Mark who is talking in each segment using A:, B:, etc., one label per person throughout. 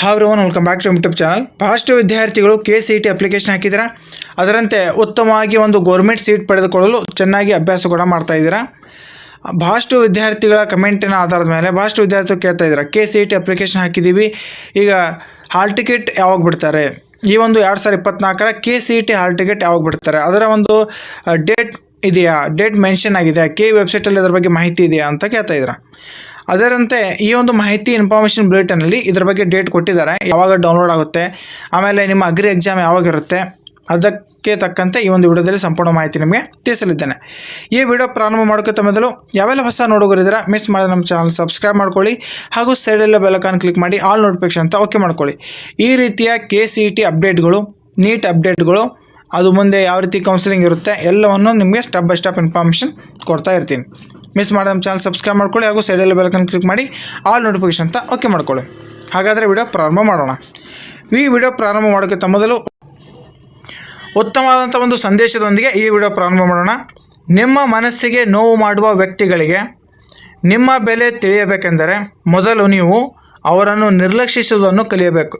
A: Hi everyone welcome back to YouTube channel ಬಹಳಷ್ಟು ವಿದ್ಯಾರ್ಥಿಗಳು K C E T application ಹಾಕಿದ್ದೀರಾ? ಅದರಂತೆ ಉತ್ತಮವಾಗಿ ಒಂದು ಗೌರ್ಮೆಂಟ್ ಸೀಟ್ ಪಡೆದುಕೊಳ್ಳಲು ಚೆನ್ನಾಗಿ ಅಭ್ಯಾಸ ಕೂಡ ಮಾಡ್ತಾ ಇದ್ದೀರಾ? ಬಹಳಷ್ಟು ವಿದ್ಯಾರ್ಥಿಗಳ ಕಮೆಂಟಿನ ಆಧಾರದ ಮೇಲೆ ಬಹಳಷ್ಟು ವಿದ್ಯಾರ್ಥಿಗಳು ಕೇಳ್ತಾ ಇದ್ದಾರೆ K C E T application ಹಾಕಿದ್ದೀವಿ, ಈಗ ಹಾಲ್ ಟಿಕೆಟ್ ಯಾವಾಗ ಬಿಡ್ತಾರೆ? ಈ ಒಂದು ಎರಡು ಸಾವಿರದ ಇಪ್ಪತ್ನಾಲ್ಕರ K C E T hall ticket ಯಾವಾಗ ಬಿಡ್ತಾರೆ? ಅದರ ಒಂದು ಡೇಟ್ ಇದೆಯಾ? ಡೇಟ್ ಮೆನ್ಷನ್ ಆಗಿದೆ ಕೆ ವೆಬ್ಸೈಟಲ್ಲಿ ಅದರ ಬಗ್ಗೆ ಮಾಹಿತಿ ಇದೆಯಾ ಅಂತ ಕೇಳ್ತಾ ಇದ್ದೀರಾ? ಅದರಂತೆ ಈ ಒಂದು ಮಾಹಿತಿ ಇನ್ಫಾರ್ಮೇಷನ್ ಬುಲೆಟಿನಲ್ಲಿ ಇದರ ಬಗ್ಗೆ ಡೇಟ್ ಕೊಟ್ಟಿದ್ದಾರೆ. ಯಾವಾಗ ಡೌನ್ಲೋಡ್ ಆಗುತ್ತೆ, ಆಮೇಲೆ ನಿಮ್ಮ ಅಗ್ರಿ ಎಕ್ಸಾಮ್ ಯಾವಾಗಿರುತ್ತೆ ಅದಕ್ಕೆ ತಕ್ಕಂತೆ ಈ ಒಂದು ವಿಡಿಯೋದಲ್ಲಿ ಸಂಪೂರ್ಣ ಮಾಹಿತಿ ನಿಮಗೆ ತಿಳಿಸಲಿದ್ದೇನೆ. ಈ ವಿಡಿಯೋ ಪ್ರಾರಂಭ ಮಾಡ್ಕೋತ ಮೊದಲು ಯಾವೆಲ್ಲ ಹೊಸ ನೋಡುಗರಿದ್ದೀರಾ ಮಿಸ್ ಮಾಡಿದ ನಮ್ಮ ಚಾನಲ್ ಸಬ್ಸ್ಕ್ರೈಬ್ ಮಾಡ್ಕೊಳ್ಳಿ, ಹಾಗೂ ಸೈಡಲ್ಲೇ ಬೆಲಕಾನ್ ಕ್ಲಿಕ್ ಮಾಡಿ ಆಲ್ ನೋಟಿಫಿಕೇಶನ್ ಅಂತ ಓಕೆ ಮಾಡ್ಕೊಳ್ಳಿ. ಈ ರೀತಿಯ ಕೆ ಸಿ ಇ ಟಿ ಅಪ್ಡೇಟ್ಗಳು ನೀಟ್ ಅಪ್ಡೇಟ್ಗಳು ಅದು ಮುಂದೆ ಯಾವ ರೀತಿ ಕೌನ್ಸಿಲಿಂಗ್ ಇರುತ್ತೆ, ಎಲ್ಲವನ್ನು ನಿಮಗೆ ಸ್ಟೆಪ್ ಬೈ ಸ್ಟೆಪ್ ಇನ್ಫಾರ್ಮೇಷನ್ ಕೊಡ್ತಾ ಇರ್ತೀನಿ. ಮಿಸ್ ಮಾಡಿದ ನಮ್ಮ ಚಾನಲ್ ಸಬ್ಸ್ಕ್ರೈಬ್ ಮಾಡ್ಕೊಳ್ಳಿ ಹಾಗೂ ಸೈಡಲ್ಲಿ ಬೆಲ್ಕನ್ ಕ್ಲಿಕ್ ಮಾಡಿ ಆಲ್ ನೋಟಿಫಿಕೇಶನ್ ಅಂತ ಓಕೆ ಮಾಡ್ಕೊಳ್ಳಿ. ಹಾಗಾದರೆ ವಿಡಿಯೋ ಪ್ರಾರಂಭ ಮಾಡೋಣ. ಈ ವಿಡಿಯೋ ಪ್ರಾರಂಭ ಮಾಡೋಕ್ಕಿಂತ ಮೊದಲು ಉತ್ತಮವಾದಂಥ ಒಂದು ಸಂದೇಶದೊಂದಿಗೆ ಈ ವಿಡಿಯೋ ಪ್ರಾರಂಭ ಮಾಡೋಣ. ನಿಮ್ಮ ಮನಸ್ಸಿಗೆ ನೋವು ಮಾಡುವ ವ್ಯಕ್ತಿಗಳಿಗೆ ನಿಮ್ಮ ಬೆಲೆ ತಿಳಿಯಬೇಕೆಂದರೆ ಮೊದಲು ನೀವು ಅವರನ್ನು ನಿರ್ಲಕ್ಷಿಸುವುದನ್ನು ಕಲಿಯಬೇಕು.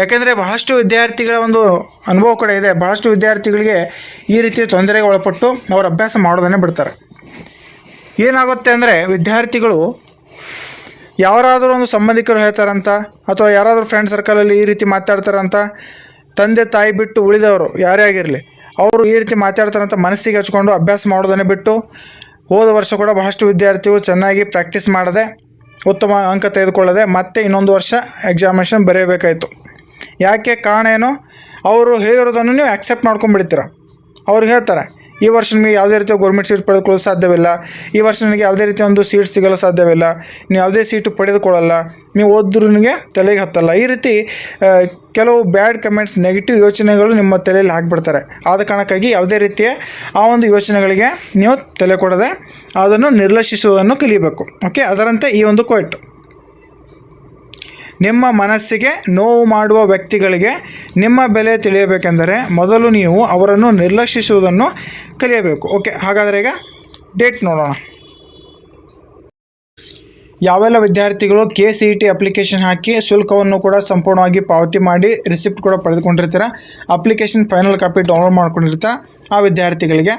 A: ಯಾಕೆಂದರೆ ಬಹಳಷ್ಟು ವಿದ್ಯಾರ್ಥಿಗಳ ಒಂದು ಅನುಭವ ಕೂಡ ಇದೆ. ಬಹಳಷ್ಟು ವಿದ್ಯಾರ್ಥಿಗಳಿಗೆ ಈ ರೀತಿಯ ತೊಂದರೆಗೆ ಒಳಪಟ್ಟು ಅವರು ಅಭ್ಯಾಸ ಮಾಡೋದನ್ನೇ ಬಿಡ್ತಾರೆ. ಏನಾಗುತ್ತೆ ಅಂದರೆ ವಿದ್ಯಾರ್ಥಿಗಳು ಯಾರಾದರೂ ಒಂದು ಸಂಬಂಧಿಕರು ಹೇಳ್ತಾರಂತ ಅಥವಾ ಯಾರಾದರೂ ಫ್ರೆಂಡ್ ಸರ್ಕಲಲ್ಲಿ ಈ ರೀತಿ ಮಾತಾಡ್ತಾರಂತ, ತಂದೆ ತಾಯಿ ಬಿಟ್ಟು ಉಳಿದವರು ಯಾರೇ ಆಗಿರಲಿ, ಅವರು ಈ ರೀತಿ ಮಾತಾಡ್ತಾರಂತ ಮನಸ್ಸಿಗೆ ಹಚ್ಕೊಂಡು ಅಭ್ಯಾಸ ಮಾಡೋದನ್ನೇ ಬಿಟ್ಟು ಹೋದ ವರ್ಷ ಕೂಡ ಬಹಳಷ್ಟು ವಿದ್ಯಾರ್ಥಿಗಳು ಚೆನ್ನಾಗಿ ಪ್ರಾಕ್ಟೀಸ್ ಮಾಡದೆ, ಉತ್ತಮ ಅಂಕ ತೆಗೆದುಕೊಳ್ಳದೆ ಮತ್ತೆ ಇನ್ನೊಂದು ವರ್ಷ ಎಕ್ಸಾಮಿನೇಷನ್ ಬರೆಯಬೇಕಾಯಿತು. ಯಾಕೆ ಕಾರಣ ಏನು? ಅವರು ಹೇಳಿರೋದನ್ನು ನೀವು ಆಕ್ಸೆಪ್ಟ್ ಮಾಡ್ಕೊಂಡ್ಬಿಡ್ತೀರ. ಅವ್ರು ಹೇಳ್ತಾರೆ ಈ ವರ್ಷ ನಿಮಗೆ ಯಾವುದೇ ರೀತಿಯ ಗೌರ್ಮೆಂಟ್ ಸೀಟ್ ಪಡೆದುಕೊಳ್ಳಲು ಸಾಧ್ಯವಿಲ್ಲ. ಈ ವರ್ಷ ನನಗೆ ಯಾವುದೇ ರೀತಿಯ ಒಂದು ಸೀಟ್ ಸಿಗಲು ಸಾಧ್ಯವಿಲ್ಲ. ನೀವು ಯಾವುದೇ ಸೀಟು ಪಡೆದುಕೊಳ್ಳಲ್ಲ. ನೀವು ಓದಿದ್ರು ನಿಮಗೆ ತಲೆಗೆ ಹತ್ತಲ್ಲ. ಈ ರೀತಿ ಕೆಲವು ಬ್ಯಾಡ್ ಕಮೆಂಟ್ಸ್ ನೆಗೆಟಿವ್ ಯೋಚನೆಗಳು ನಿಮ್ಮ ತಲೆಯಲ್ಲಿ ಹಾಕಿಬಿಡ್ತಾರೆ ಆದ ಕಾರಣಕ್ಕಾಗಿ ಯಾವುದೇ ರೀತಿಯ ಆ ಒಂದು ಯೋಚನೆಗಳಿಗೆ ನೀವು ತಲೆ ಕೊಡದೆ ಅದನ್ನು ನಿರ್ಲಕ್ಷಿಸುವುದನ್ನು ಕಲಿಯಬೇಕು. ಓಕೆ ಅದರಂತೆ ಈ ಒಂದು ಕೊಯ್ಟು ನಿಮ್ಮ ಮನಸ್ಸಿಗೆ ನೋವು ಮಾಡುವ ವ್ಯಕ್ತಿಗಳಿಗೆ ನಿಮ್ಮ ಬೆಲೆ ತಿಳಿಯಬೇಕೆಂದರೆ ಮೊದಲು ನೀವು ಅವರನ್ನು ನಿರ್ಲಕ್ಷಿಸುವುದನ್ನು ಕಲಿಯಬೇಕು. ಓಕೆ, ಹಾಗಾದರೆ ಈಗ ಡೇಟ್ ನೋಡೋಣ. ಯಾವೆಲ್ಲ ವಿದ್ಯಾರ್ಥಿಗಳು ಕೆ ಸಿ ಟಿ ಅಪ್ಲಿಕೇಶನ್ ಹಾಕಿ ಶುಲ್ಕವನ್ನು ಕೂಡ ಸಂಪೂರ್ಣವಾಗಿ ಪಾವತಿ ಮಾಡಿ ರಿಸಿಪ್ಟ್ ಕೂಡ ಪಡೆದುಕೊಂಡಿರ್ತೀರ? ಅಪ್ಲಿಕೇಶನ್ ಫೈನಲ್ ಕಾಪಿ ಡೌನ್ಲೋಡ್ ಮಾಡ್ಕೊಂಡಿರ್ತೀರ ಆ ವಿದ್ಯಾರ್ಥಿಗಳಿಗೆ?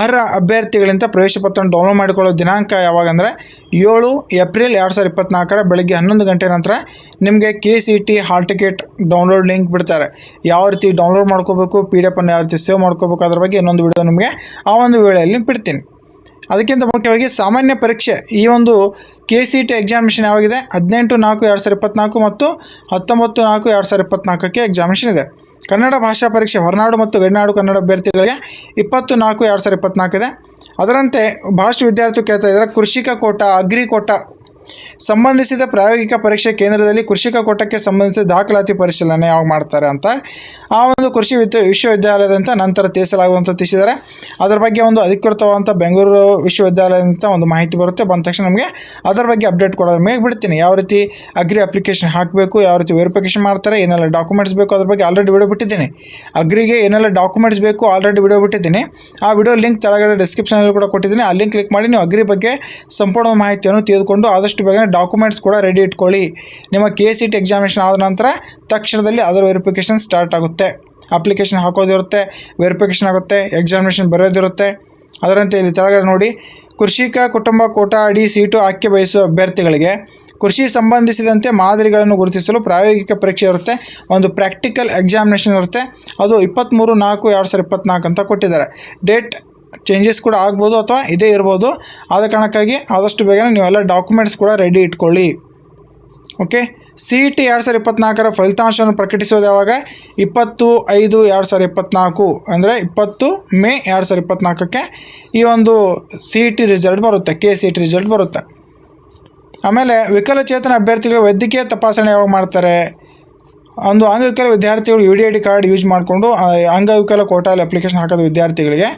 A: ಅರ್ಹ ಅಭ್ಯರ್ಥಿಗಳಿಂದ ಪ್ರವೇಶ ಪತ್ರವನ್ನು ಡೌನ್ಲೋಡ್ ಮಾಡಿಕೊಳ್ಳೋ ದಿನಾಂಕ ಯಾವಾಗಂದರೆ ಏಳು ಏಪ್ರಿಲ್ ಎರಡು ಸಾವಿರದ ಇಪ್ಪತ್ನಾಲ್ಕರ ಬೆಳಗ್ಗೆ ಹನ್ನೊಂದು ಗಂಟೆ ನಂತರ ನಿಮಗೆ K C T hall ticket download link ಬಿಡ್ತಾರೆ. ಯಾವ ರೀತಿ ಡೌನ್ಲೋಡ್ ಮಾಡ್ಕೋಬೇಕು, ಪಿ ಡಿ ಎಫನ್ನು ಯಾವ ರೀತಿ ಸೇವ್ ಮಾಡ್ಕೋಬೇಕು ಅದ್ರ ಬಗ್ಗೆ ಇನ್ನೊಂದು ವಿಡಿಯೋ ನಿಮಗೆ ಆ ಒಂದು ವೇಳೆಯಲ್ಲಿ ಬಿಡ್ತೀನಿ. ಅದಕ್ಕಿಂತ ಮುಖ್ಯವಾಗಿ ಸಾಮಾನ್ಯ ಪರೀಕ್ಷೆ ಈ ಒಂದು ಕೆ ಸಿ ಟಿ ಎಕ್ಸಾಮಿನೇಷನ್ ಯಾವಾಗಿದೆ? ಹದಿನೆಂಟು ನಾಲ್ಕು ಎರಡು ಸಾವಿರದ ಇಪ್ಪತ್ನಾಲ್ಕು ಮತ್ತು ಹತ್ತೊಂಬತ್ತು ನಾಲ್ಕು ಎರಡು ಸಾವಿರದ ಇಪ್ಪತ್ತ್ನಾಲ್ಕಕ್ಕೆ ಎಕ್ಸಾಮಿನೇಷನ್ ಇದೆ. ಕನ್ನಡ ಭಾಷಾ ಪರೀಕ್ಷೆ ಹೊರನಾಡು ಮತ್ತು ಗಡಿನಾಡು ಕನ್ನಡ ಅಭ್ಯರ್ಥಿಗಳಿಗೆ ಇಪ್ಪತ್ತು ನಾಲ್ಕು, ಎರಡು ಸಾವಿರದ ಇಪ್ಪತ್ನಾಲ್ಕು ಇದೆ. ಅದರಂತೆ ಭಾಳಷ್ಟು ವಿದ್ಯಾರ್ಥಿಗಳು ಕೇಳ್ತಾ ಇದ್ದಾರೆ, ಕೃಷಿಕ ಕೋಟ, ಅಗ್ರಿ ಕೋಟ ಸಂಬಂಧಿಸಿದ ಪ್ರಾಯೋಗಿಕ ಪರೀಕ್ಷೆ ಕೇಂದ್ರದಲ್ಲಿ ಕೃಷಿಕ ಕೋಟಕ್ಕೆ ಸಂಬಂಧಿಸಿದ ದಾಖಲಾತಿ ಪರಿಶೀಲನೆ ಯಾವಾಗ ಮಾಡ್ತಾರೆ ಅಂತ ಆ ಒಂದು ಕೃಷಿ ವಿದ್ಯ ವಿಶ್ವವಿದ್ಯಾಲಯದಂತ ನಂತರ ತಿಳಿಸಲಾಗುವಂಥ ತಿಳಿಸಿದ್ದಾರೆ. ಅದರ ಬಗ್ಗೆ ಒಂದು ಅಧಿಕೃತವಾದಂಥ ಬೆಂಗಳೂರು ವಿಶ್ವವಿದ್ಯಾಲಯದಿಂದ ಒಂದು ಮಾಹಿತಿ ಬರುತ್ತೆ. ಬಂದ ತಕ್ಷಣ ನಮಗೆ ಅದರ ಬಗ್ಗೆ ಅಪ್ಡೇಟ್ ಕೊಡೋದ್ರ ಮೇಲೆ ಬಿಡ್ತೀನಿ. ಯಾವ ರೀತಿ ಅಗ್ರಿ ಅಪ್ಲಿಕೇಶನ್ ಹಾಕಬೇಕು, ಯಾವ ರೀತಿ ವೆರಿಫಿಕೇಶನ್ ಮಾಡ್ತಾರೆ, ಏನೆಲ್ಲ ಡಾಕ್ಯುಮೆಂಟ್ಸ್ ಬೇಕು ಅದ್ರ ಬಗ್ಗೆ ಆಲ್ರೆಡಿ ವಿಡಿಯೋ ಬಿಟ್ಟಿದ್ದೀನಿ. ಅಗ್ರಿಗೆ ಏನೆಲ್ಲ ಡಾಕ್ಯುಮೆಂಟ್ಸ್ ಬೇಕು ಆಲ್ರೆಡಿ ವಿಡಿಯೋ ಬಿಟ್ಟಿದ್ದೀನಿ. ಆ ವಿಡಿಯೋ ಲಿಂಕ್ ಕೆಳಗಡೆ ಡಿಸ್ಕ್ರಿಪ್ಷನಲ್ಲಿ ಕೂಡ ಕೊಟ್ಟಿದ್ದೀನಿ. ಆ ಲಿಂಕ್ ಕ್ಲಿಕ್ ಮಾಡಿ ನೀವು ಅಗ್ರಿ ಬಗ್ಗೆ ಸಂಪೂರ್ಣ ಮಾಹಿತಿಯನ್ನು ತೆಗೆದುಕೊಂಡು ಆದಷ್ಟು ಬೇಗನೆ ಡಾಕ್ಯುಮೆಂಟ್ಸ್ ಕೂಡ ರೆಡಿ ಇಟ್ಕೊಳ್ಳಿ. ನಿಮ್ಮ ಕೆ ಸಿ ಟಿ ಎಕ್ಸಾಮಿನೇಷನ್ ಆದ ನಂತರ ತಕ್ಷಣದಲ್ಲಿ ಅದರ ವೆರಿಫಿಕೇಷನ್ ಸ್ಟಾರ್ಟ್ ಆಗುತ್ತೆ. ಅಪ್ಲಿಕೇಶನ್ ಹಾಕೋದಿರುತ್ತೆ ವೆರಿಫಿಕೇಷನ್ ಆಗುತ್ತೆ ಎಕ್ಸಾಮಿನೇಷನ್ ಬರೋದಿರುತ್ತೆ. ಅದರಂತೆ ಇಲ್ಲಿ ಕೆಳಗಡೆ ನೋಡಿ, ಕೃಷಿಕ ಕುಟುಂಬ ಕೋಟ ಅಡಿ ಸೀಟು ಆಯ್ಕೆ ಬಯಸುವ ಅಭ್ಯರ್ಥಿಗಳಿಗೆ ಕೃಷಿ ಸಂಬಂಧಿಸಿದಂತೆ ಮಾದರಿಗಳನ್ನು ಗುರುತಿಸಲು ಪ್ರಾಯೋಗಿಕ ಪರೀಕ್ಷೆ ಇರುತ್ತೆ. ಒಂದು ಪ್ರಾಕ್ಟಿಕಲ್ ಎಕ್ಸಾಮಿನೇಷನ್ ಇರುತ್ತೆ. ಅದು ಇಪ್ಪತ್ತ್ಮೂರು ನಾಲ್ಕು ಎರಡು ಸಾವಿರದ ಇಪ್ಪತ್ತ್ನಾಲ್ಕು ಅಂತ ಕೊಟ್ಟಿದ್ದಾರೆ. ಡೇಟ್ ಚೇಂಜಸ್ ಕೂಡ ಆಗ್ಬೋದು ಅಥವಾ ಇದೇ ಇರ್ಬೋದು. ಆದ ಕಾರಣಕ್ಕಾಗಿ ಆದಷ್ಟು ಬೇಗನೆ ನೀವೆಲ್ಲ ಡಾಕ್ಯುಮೆಂಟ್ಸ್ ಕೂಡ ರೆಡಿ ಇಟ್ಕೊಳ್ಳಿ. ಓಕೆ ಸಿ ಇ ಟಿ ಎರಡು ಸಾವಿರ ಇಪ್ಪತ್ನಾಲ್ಕರ ಫಲಿತಾಂಶವನ್ನು ಪ್ರಕಟಿಸೋದು ಯಾವಾಗ? ಇಪ್ಪತ್ತು ಐದು ಎರಡು ಸಾವಿರ ಇಪ್ಪತ್ನಾಲ್ಕು. ಅಂದರೆ ಇಪ್ಪತ್ತು ಮೇ ಎರಡು ಸಾವಿರದ ಇಪ್ಪತ್ನಾಲ್ಕಕ್ಕೆ ಈ ಒಂದು ಸಿ ಇ ಟಿ ರಿಸಲ್ಟ್ ಬರುತ್ತೆ K C E T result ಬರುತ್ತೆ. ಆಮೇಲೆ ವಿಕಲಚೇತನ ಅಭ್ಯರ್ಥಿಗಳು ವೈದ್ಯಕೀಯ ತಪಾಸಣೆ ಯಾವಾಗ ಮಾಡ್ತಾರೆ? ಒಂದು ಅಂಗವಿಕಲ ವಿದ್ಯಾರ್ಥಿಗಳು U D I D card use ಮಾಡಿಕೊಂಡು ಅಂಗವಿಕಲ ಕೋಟಾಲಿ ಅಪ್ಲಿಕೇಶನ್ ಹಾಕೋದು ವಿದ್ಯಾರ್ಥಿಗಳಿಗೆ.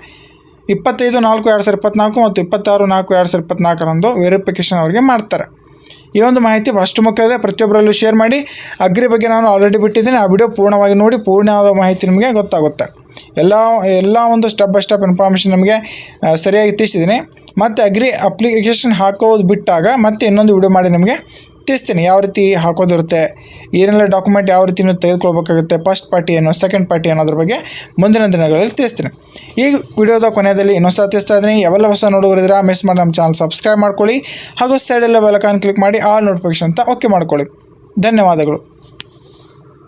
A: ಇಪ್ಪತ್ತೈದು, ನಾಲ್ಕು, ಎರಡು ಸಾವಿರದ ಇಪ್ಪತ್ನಾಲ್ಕು ಮತ್ತು ಇಪ್ಪತ್ತಾರು, ನಾಲ್ಕು, ಎರಡು ಸಾವಿರದ ಇಪ್ಪತ್ನಾಲ್ಕರಂದು ವೆರಿಫಿಕೇಷನ್ ಅವರಿಗೆ ಮಾಡ್ತಾರೆ. ಈ ಒಂದು ಮಾಹಿತಿ ಅಷ್ಟು ಮುಖ್ಯ ಇದೆ. ಪ್ರತಿಯೊಬ್ಬರಲ್ಲೂ ಶೇರ್ ಮಾಡಿ. ಅಗ್ರಿ ಬಗ್ಗೆ ನಾನು ಆಲ್ರೆಡಿ ಬಿಟ್ಟಿದ್ದೀನಿ. ಆ ವಿಡಿಯೋ ಪೂರ್ಣವಾಗಿ ನೋಡಿ ಪೂರ್ಣವಾದ ಮಾಹಿತಿ ನಿಮಗೆ ಗೊತ್ತಾಗುತ್ತೆ. ಎಲ್ಲ ಎಲ್ಲ ಒಂದು ಸ್ಟೆಪ್ ಬೈ ಸ್ಟೆಪ್ ಇನ್ಫಾರ್ಮೇಷನ್ ನಮಗೆ ಸರಿಯಾಗಿ ತಿಳಿಸಿದ್ದೀನಿ. ಮತ್ತು ಅಗ್ರಿ ಅಪ್ಲಿಕೇಶನ್ ಹಾಕೋದು ಬಿಟ್ಟಾಗ ಮತ್ತೆ ಇನ್ನೊಂದು ವಿಡಿಯೋ ಮಾಡಿ ನಿಮಗೆ ತಿಳಿಸ್ತೀನಿ ಯಾವ ರೀತಿ ಹಾಕೋದಿರುತ್ತೆ, ಏನೆಲ್ಲ ಡಾಕ್ಯುಮೆಂಟ್ ಯಾವ ರೀತಿ ತೆಗೆದುಕೊಳ್ಬೇಕಾಗುತ್ತೆ ಫಸ್ಟ್ ಪಾರ್ಟಿ ಏನು ಸೆಕೆಂಡ್ ಪಾರ್ಟಿ ಅನ್ನೋದ್ರ ಬಗ್ಗೆ ಮುಂದಿನ ದಿನಗಳಲ್ಲಿ ತಿಳಿಸ್ತೀನಿ. ಈ ವಿಡಿಯೋದ ಕೊನೆಯಲ್ಲಿ ಇನ್ನೊಂದು ಸಹ ತಿಳಿಸ್ತಾ ಇದ್ದೀನಿ. ಯಾವೆಲ್ಲ ಹೊಸ ನೋಡುವರಿದ್ರೆ ಮಿಸ್ ಮಾಡಿ ನಮ್ಮ ಚಾನಲ್ ಸಬ್ಸ್ಕ್ರೈಬ್ ಮಾಡ್ಕೊಳ್ಳಿ. ಹಾಗೂ ಸೈಡೆಲ್ಲ ಬೆಲಕಾನ್ ಕ್ಲಿಕ್ ಮಾಡಿ ಆಲ್ ನೋಟಿಫಿಕೇಶನ್ ಅಂತ ಓಕೆ ಮಾಡ್ಕೊಳ್ಳಿ. ಧನ್ಯವಾದಗಳು.